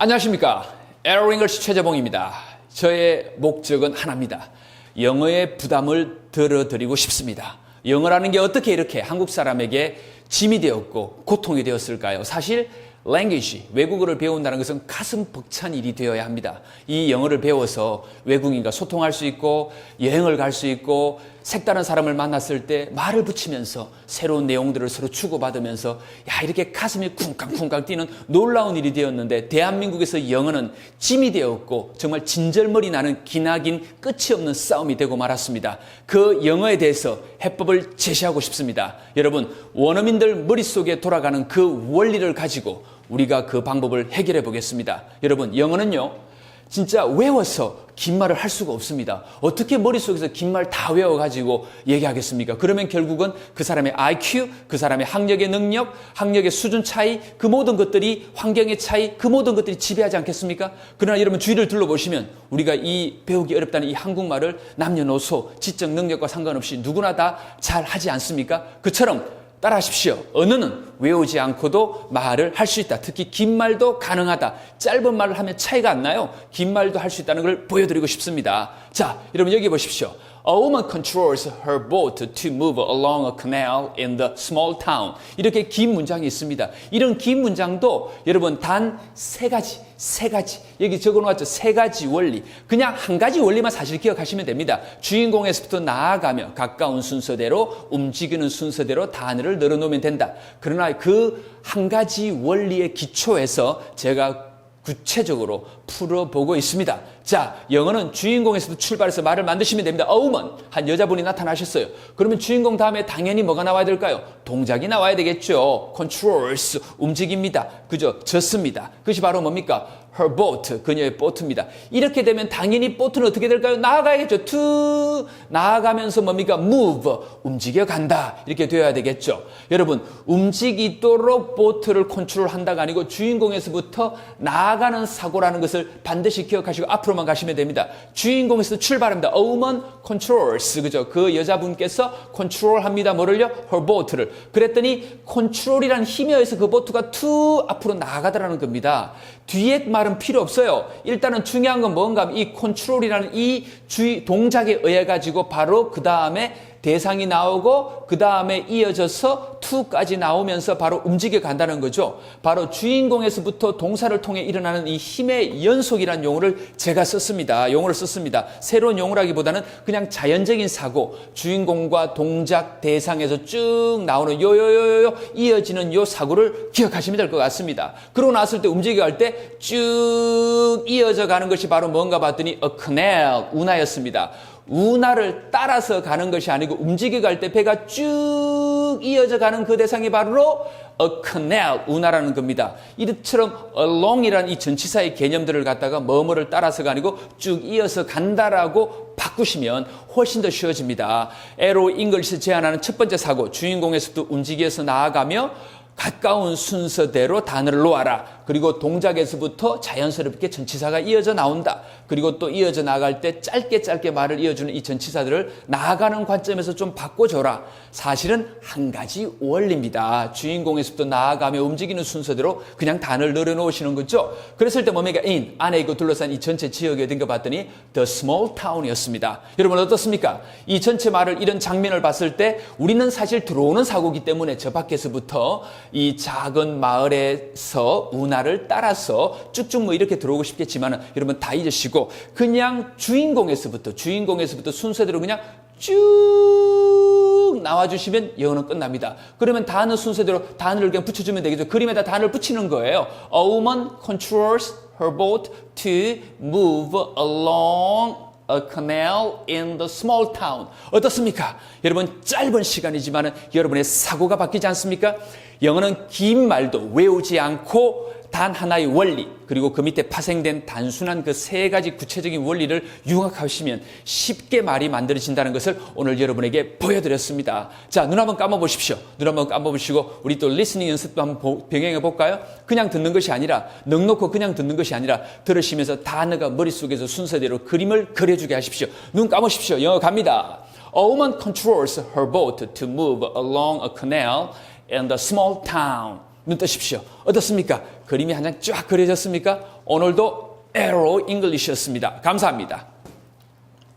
안녕하십니까. 에어링글스 최재봉입니다. 저의 목적은 하나입니다. 영어의 부담을 덜어드리고 싶습니다. 영어라는 게 어떻게 이렇게 한국 사람에게 짐이 되었고 고통이 되었을까요? 사실 language, 외국어를 배운다는 것은 가슴 벅찬 일이 되어야 합니다. 이 영어를 배워서 외국인과 소통할 수 있고 여행을 갈 수 있고 색다른 사람을 만났을 때 말을 붙이면서 새로운 내용들을 서로 주고받으면서 야 이렇게 가슴이 쿵쾅쿵쾅 뛰는 놀라운 일이 되었는데 대한민국에서 영어는 짐이 되었고 정말 진절머리 나는 기나긴 끝이 없는 싸움이 되고 말았습니다. 그 영어에 대해서 해법을 제시하고 싶습니다. 여러분 원어민들 머릿속에 돌아가는 그 원리를 가지고 우리가 그 방법을 해결해 보겠습니다. 여러분 영어는요. 진짜 외워서 긴 말을 할 수가 없습니다. 어떻게 머릿속에서 긴 말 다 외워가지고 얘기하겠습니까? 그러면 결국은 그 사람의 IQ, 그 사람의 학력의 능력, 학력의 수준 차이, 그 모든 것들이 환경의 차이, 그 모든 것들이 지배하지 않겠습니까? 그러나 여러분 주위를 둘러보시면 우리가 이 배우기 어렵다는 이 한국말을 남녀노소, 지적 능력과 상관없이 누구나 다 잘 하지 않습니까? 그처럼 따라하십시오. 언어는 외우지 않고도 말을 할 수 있다. 특히 긴 말도 가능하다. 짧은 말을 하면 차이가 안 나요. 긴 말도 할 수 있다는 걸 보여드리고 싶습니다. 자, 여러분 여기 보십시오. A woman controls her boat to move along a canal in the small town. 이렇게 긴 문장이 있습니다. 이런 긴 문장도 여러분 단 세 가지, 세 가지. 여기 적어 놓았죠. 세 가지 원리. 그냥 한 가지 원리만 사실 기억하시면 됩니다. 주인공에서부터 나아가며 가까운 순서대로 움직이는 순서대로 단어를 늘어놓으면 된다. 그러나 그 한 가지 원리의 기초에서 제가 구체적으로 풀어보고 있습니다. 자, 영어는 주인공에서도 출발해서 말을 만드시면 됩니다. 어우먼 한 여자분이 나타나셨어요. 그러면 주인공 다음에 당연히 뭐가 나와야 될까요? 동작이 나와야 되겠죠. controls 움직입니다. 그죠? 졌습니다. 그것이 바로 뭡니까? Her boat 그녀의 보트입니다. 이렇게 되면 당연히 보트는 어떻게 될까요? 나아가야겠죠. to 나아가면서 뭡니까? move 움직여 간다. 이렇게 되어야 되겠죠. 여러분 움직이도록 보트를 컨트롤한다가 아니고 주인공에서부터 나아가는 사고라는 것을 반드시 기억하시고 앞으로만 가시면 됩니다. 주인공에서 출발합니다. A woman controls 그죠? 그 여자분께서 컨트롤합니다. 뭐를요? her boat를. 그랬더니 컨트롤이라는 힘에 의해서 그 보트가 to 앞으로 나아가더라는 겁니다. 뒤에 말은 필요 없어요. 일단은 중요한 건 뭔가 이 컨트롤이라는 이 주의 동작에 의해 가지고 바로 그 다음에 대상이 나오고 그 다음에 이어져서 to까지 나오면서 바로 움직여 간다는 거죠. 바로 주인공에서부터 동사를 통해 일어나는 이 힘의 연속이라는 용어를 제가 썼습니다. 용어를 썼습니다. 새로운 용어라기보다는 그냥 자연적인 사고, 주인공과 동작 대상에서 쭉 나오는 요요요요 이어지는 요 사고를 기억하시면 될 것 같습니다. 그러고 나왔을 때 움직여 갈 때 쭉 이어져 가는 것이 바로 뭔가 봤더니 a canal, 운하였습니다. 운하를 따라서 가는 것이 아니고 움직여 갈 때 배가 쭉 이어져 가는 그 대상이 바로 a canal, 운하라는 겁니다. 이처럼 along이라는 이 전치사의 개념들을 갖다가 뭐뭐를 따라서가 아니고 쭉 이어서 간다라고 바꾸시면 훨씬 더 쉬워집니다. 에로 잉글리시 제안하는 첫 번째 사고, 주인공에서도 움직여서 나아가며 가까운 순서대로 단어를 놓아라. 그리고 동작에서부터 자연스럽게 전치사가 이어져 나온다. 그리고 또 이어져 나갈 때 짧게 짧게 말을 이어주는 이 전치사들을 나아가는 관점에서 좀 바꿔줘라. 사실은 한 가지 원리입니다. 주인공에서부터 나아가며 움직이는 순서대로 그냥 단어를 늘어놓으시는 거죠. 그랬을 때 뭡니까? in, 안에 있고 둘러싼 이 전체 지역에 든거 봤더니 the small town이었습니다. 여러분 어떻습니까? 이 전체 말을 이런 장면을 봤을 때 우리는 사실 들어오는 사고기 때문에 저 밖에서부터 이 작은 마을에서 운하 를 따라서 쭉쭉 뭐 이렇게 들어오고 싶겠지만 여러분 다 잊으시고 그냥 주인공에서부터 주인공에서부터 순서대로 그냥 쭉 나와주시면 영어는 끝납니다. 그러면 단어 순서대로 단어를 그냥 붙여주면 되겠죠. 그림에다 단어를 붙이는 거예요. A woman controls her boat to move along a canal in the small town. 어떻습니까? 여러분 짧은 시간이지만 여러분의 사고가 바뀌지 않습니까? 영어는 긴 말도 외우지 않고 단 하나의 원리 그리고 그 밑에 파생된 단순한 그 세 가지 구체적인 원리를 융합하시면 쉽게 말이 만들어진다는 것을 오늘 여러분에게 보여드렸습니다. 자, 눈 한번 감아 보십시오. 눈 한번 감아 보시고 우리 또 리스닝 연습도 한번 병행해 볼까요? 그냥 듣는 것이 아니라 넉 놓고 그냥 듣는 것이 아니라 들으시면서 단어가 머릿속에서 순서대로 그림을 그려주게 하십시오. 눈 감으십시오. 영어 갑니다. A woman controls her boat to move along a canal in the small town. 눈 뜨십시오. 어떻습니까? 그림이 한 장 쫙 그려졌습니까? 오늘도 에로 잉글리시였습니다. 감사합니다.